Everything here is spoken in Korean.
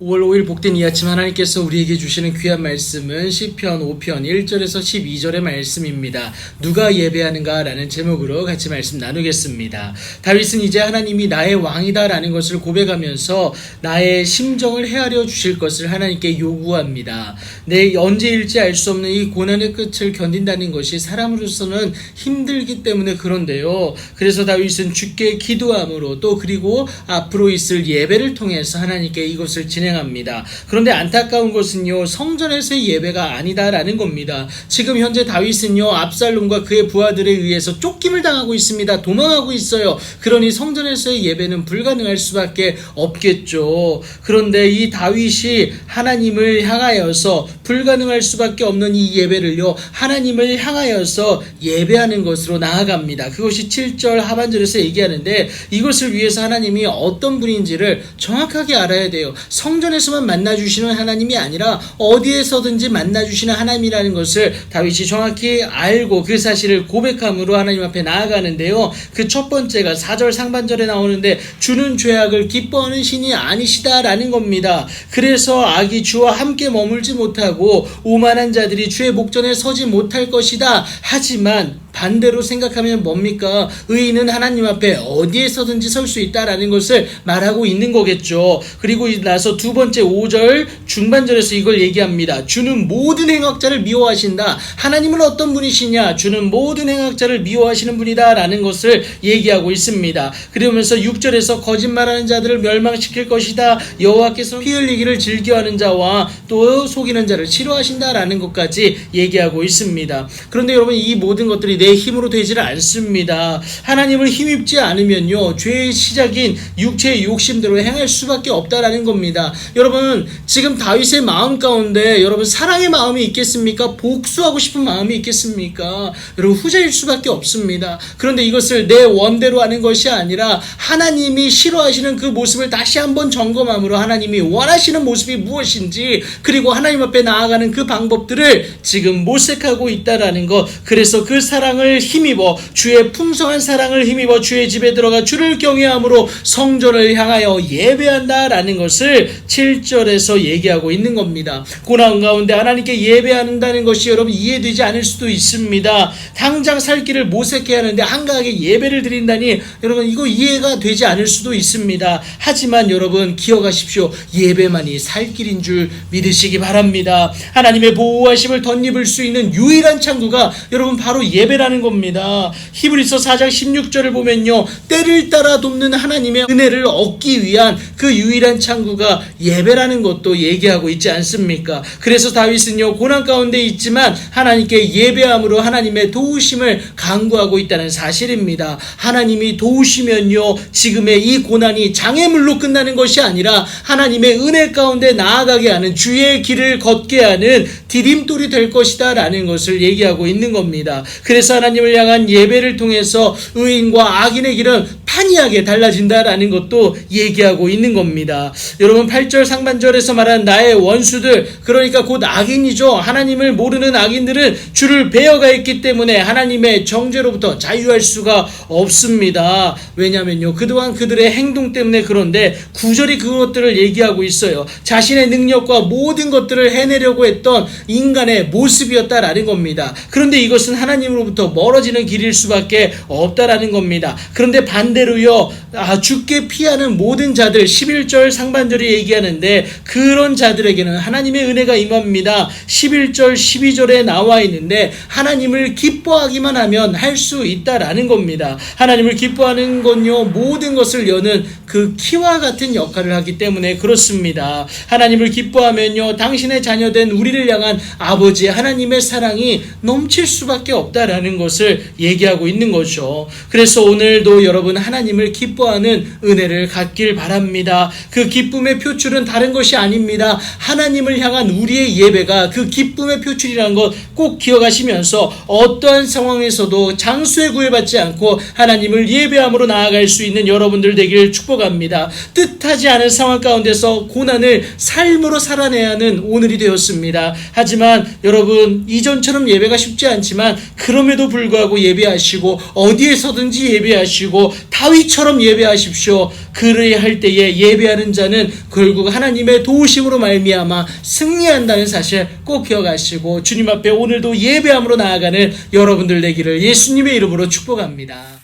5월 5일 복된 이 아침 하나님께서 우리에게 주시는 귀한 말씀은 시편 5편 1절에서 12절의 말씀입니다. 누가 예배하는가라는 제목으로 같이 말씀 나누겠습니다. 다윗은 이제 하나님이 나의 왕이다라는 것을 고백하면서 나의 심정을 헤아려 주실 것을 하나님께 요구합니다. 내 언제일지 알 수 없는 이 고난의 끝을 견딘다는 것이 사람으로서는 힘들기 때문에 그런데요. 그래서 다윗은 주께 기도함으로 또 그리고 앞으로 있을 예배를 통해서 하나님께 이것을 진행 합니다. 그런데 안타까운 것은요, 성전에서의 예배가 아니다라는 겁니다. 지금 현재 다윗은요, 압살롬과 그의 부하들에 의해서 쫓김을 당하고 있습니다. 도망하고 있어요. 그러니 성전에서의 예배는 불가능할 수밖에 없겠죠. 그런데 이 다윗이 하나님을 향하여서 불가능할 수밖에 없는 이 예배를요, 하나님을 향하여서 예배하는 것으로 나아갑니다. 그것이 7절 하반절에서 얘기하는데 이것을 위해서 하나님이 어떤 분인지를 정확하게 알아야 돼요. 성 전에서만 만나주시는 하나님이 아니라 어디에서든지 만나주시는 하나님이라는 것을 다윗이 정확히 알고 그 사실을 고백함으로 하나님 앞에 나아가는데요. 그 첫 번째가 4절 상반절에 나오는데 주는 죄악을 기뻐하는 신이 아니시다라는 겁니다. 그래서 악이 주와 함께 머물지 못하고 오만한 자들이 주의 목전에 서지 못할 것이다. 하지만 반대로 생각하면 뭡니까? 의인은 하나님 앞에 어디에서든지 설 수 있다라는 것을 말하고 있는 거겠죠. 그리고 나서 두 번째 5절 중반절에서 이걸 얘기합니다. 주는 모든 행악자를 미워하신다. 하나님은 어떤 분이시냐? 주는 모든 행악자를 미워하시는 분이다라는 것을 얘기하고 있습니다. 그러면서 6절에서 거짓말하는 자들을 멸망시킬 것이다. 여호와께서 피 흘리기를 즐겨하는 자와 또 속이는 자를 싫어하신다라는 것까지 얘기하고 있습니다. 그런데 여러분 이 모든 것들이 내 힘으로 되지를 않습니다. 하나님을 힘입지 않으면요 죄의 시작인 육체의 욕심대로 행할 수밖에 없다라는 겁니다. 여러분 지금 다윗의 마음 가운데 여러분 사랑의 마음이 있겠습니까? 복수하고 싶은 마음이 있겠습니까? 여러분 후자일 수밖에 없습니다. 그런데 이것을 내 원대로 하는 것이 아니라 하나님이 싫어하시는 그 모습을 다시 한번 점검함으로 하나님이 원하시는 모습이 무엇인지 그리고 하나님 앞에 나아가는 그 방법들을 지금 모색하고 있다라는 것. 그래서 그 사 랑을 힘입어 주의 풍성한 사랑을 힘입어 주의 집에 들어가 주를 경외함으로 성전을 향하여 예배한다라는 것을 7절에서 얘기하고 있는 겁니다. 고난 가운데 하나님께 예배한다는 것이 여러분 이해되지 않을 수도 있습니다. 당장 살 길을 모색해야 하는데 한가하게 예배를 드린다니 여러분 이거 이해가 되지 않을 수도 있습니다. 하지만 여러분 기억하십시오. 예배만이 살 길인 줄 믿으시기 바랍니다. 하나님의 보호하심을 덧입을 수 있는 유일한 창구가 여러분 바로 예배 라는 겁니다. 히브리서 4장 16절을 보면요. 때를 따라 돕는 하나님의 은혜를 얻기 위한 그 유일한 창구가 예배라는 것도 얘기하고 있지 않습니까? 그래서 다윗은요. 고난 가운데 있지만 하나님께 예배함으로 하나님의 도우심을 강구하고 있다는 사실입니다. 하나님이 도우시면요. 지금의 이 고난이 장애물로 끝나는 것이 아니라 하나님의 은혜 가운데 나아가게 하는 주의 길을 걷게 하는 디딤돌이 될 것이다 라는 것을 얘기하고 있는 겁니다. 그래서 하나님을 향한 예배를 통해서 의인과 악인의 길은 판이하게 달라진다라는 것도 얘기하고 있는 겁니다. 여러분 8절 상반절에서 말한 나의 원수들 그러니까 곧 악인이죠. 하나님을 모르는 악인들은 주를 베어가 있기 때문에 하나님의 정죄로부터 자유할 수가 없습니다. 왜냐면요. 그동안 그들의 행동 때문에 그런데 구절이 그것들을 얘기하고 있어요. 자신의 능력과 모든 것들을 해내려고 했던 인간의 모습이었다라는 겁니다. 그런데 이것은 하나님으로부터 멀어지는 길일 수밖에 없다라는 겁니다. 그런데 반대로요. 아, 죽게 피하는 모든 자들 11절 상반절이 얘기하는데 그런 자들에게는 하나님의 은혜가 임합니다. 11절 12절에 나와 있는데 하나님을 기뻐하기만 하면 할 수 있다라는 겁니다. 하나님을 기뻐하는 건요. 모든 것을 여는 그 키와 같은 역할을 하기 때문에 그렇습니다. 하나님을 기뻐하면요. 당신의 자녀된 우리를 향한 아버지 하나님의 사랑이 넘칠 수밖에 없다라는 것을 얘기하고 있는 거죠. 그래서 오늘도 여러분 하나님을 기뻐하는 은혜를 갖길 바랍니다. 그 기쁨의 표출은 다른 것이 아닙니다. 하나님을 향한 우리의 예배가 그 기쁨의 표출이라는 것 꼭 기억하시면서 어떠한 상황에서도 장수에 구애받지 않고 하나님을 예배함으로 나아갈 수 있는 여러분들 되길 축복 축복합니다. 뜻하지 않은 상황 가운데서 고난을 삶으로 살아내야 하는 오늘이 되었습니다. 하지만 여러분 이전처럼 예배가 쉽지 않지만 그럼에도 불구하고 예배하시고 어디에서든지 예배하시고 다윗처럼 예배하십시오. 그를 때에 예배하는 자는 결국 하나님의 도우심으로 말미암아 승리한다는 사실 꼭 기억하시고 주님 앞에 오늘도 예배함으로 나아가는 여러분들 되기를 예수님의 이름으로 축복합니다.